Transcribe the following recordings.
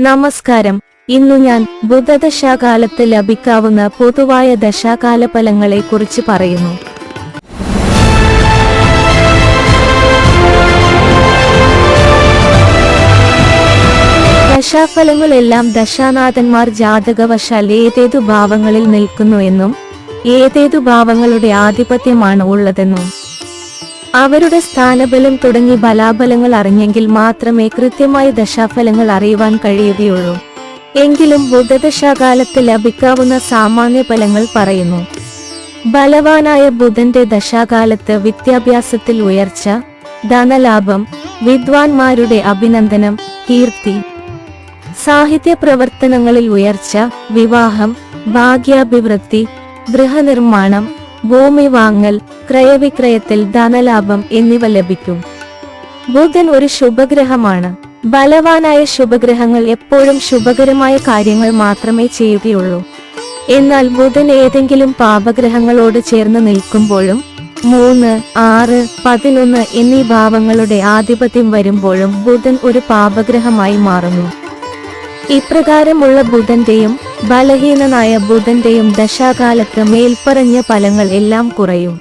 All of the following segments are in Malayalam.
നമസ്കാരം. ഇന്നു ഞാൻ ബുധദശാകാലത്ത് ലഭിക്കാവുന്ന പൊതുവായ ദശാകാല ഫലങ്ങളെ കുറിച്ച് പറയുന്നു. ദശാഫലങ്ങളെല്ലാം ദശാനാഥന്മാർ ജാതകവശാൽ ഏതേതു ഭാവങ്ങളിൽ നിൽക്കുന്നു എന്നും ഏതേതു ഭാവങ്ങളുടെ ആധിപത്യമാണ് ഉള്ളതെന്നും അവരുടെ സ്ഥാനബലം തുടങ്ങി ബലാബലങ്ങൾ അറിഞ്ഞെങ്കിൽ മാത്രമേ കൃത്യമായ ദശാഫലങ്ങൾ അറിയുവാൻ കഴിയുകയുള്ളൂ. എങ്കിലും ബുധദശാകാലത്ത് ലഭിക്കാവുന്ന സാമാന്യ ഫലങ്ങൾ പറയുന്നു. ബലവാനായ ബുധന്റെ ദശാകാലത്ത് വിദ്യാഭ്യാസത്തിൽ ഉയർച്ച ധനലാഭം വിദ്വാൻമാരുടെ അഭിനന്ദനം കീർത്തി സാഹിത്യ പ്രവർത്തനങ്ങളിൽ ഉയർച്ച വിവാഹം ഭാഗ്യാഭിവൃദ്ധി ഗൃഹനിർമ്മാണം ഭൂമി വാങ്ങൽ ക്രയവിക്രയത്തിൽ ധനലാഭം എന്നിവ ലഭിക്കും. ബുധൻ ഒരു ശുഭഗ്രഹമാണ്. ബലവാനായ ശുഭഗ്രഹങ്ങൾ എപ്പോഴും ശുഭകരമായ കാര്യങ്ങൾ മാത്രമേ ചെയ്യുകയുള്ളൂ. എന്നാൽ ബുധൻ ഏതെങ്കിലും പാപഗ്രഹങ്ങളോട് ചേർന്ന് നിൽക്കുമ്പോഴും മൂന്ന് ആറ് പതിനൊന്ന് എന്നീ ഭാവങ്ങളുടെ ആധിപത്യം വരുമ്പോഴും ബുധൻ ഒരു പാപഗ്രഹമായി മാറുന്നു. ഇപ്രകാരമുള്ള ബുധന്റെയും ബലഹീനനായ ബുധന്റെയും ദശാകാലത്ത് മേൽപ്പറഞ്ഞ ഫലങ്ങൾ എല്ലാം കുറയും.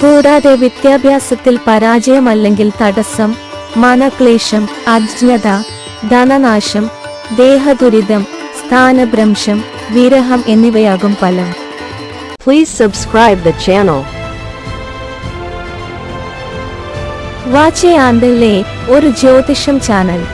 കൂടാതെ വിദ്യാഭ്യാസത്തിൽ പരാജയമല്ലെങ്കിൽ തടസ്സം മനക്ലേശം അജ്ഞത ധനനാശം ദേഹദുരിതം സ്ഥാനഭ്രംശം വിരഹം എന്നിവയാകും ഫലം. Please subscribe the channel. വാച്ചയാന്തല്ലേ ഒരു ജ്യോതിഷം channel.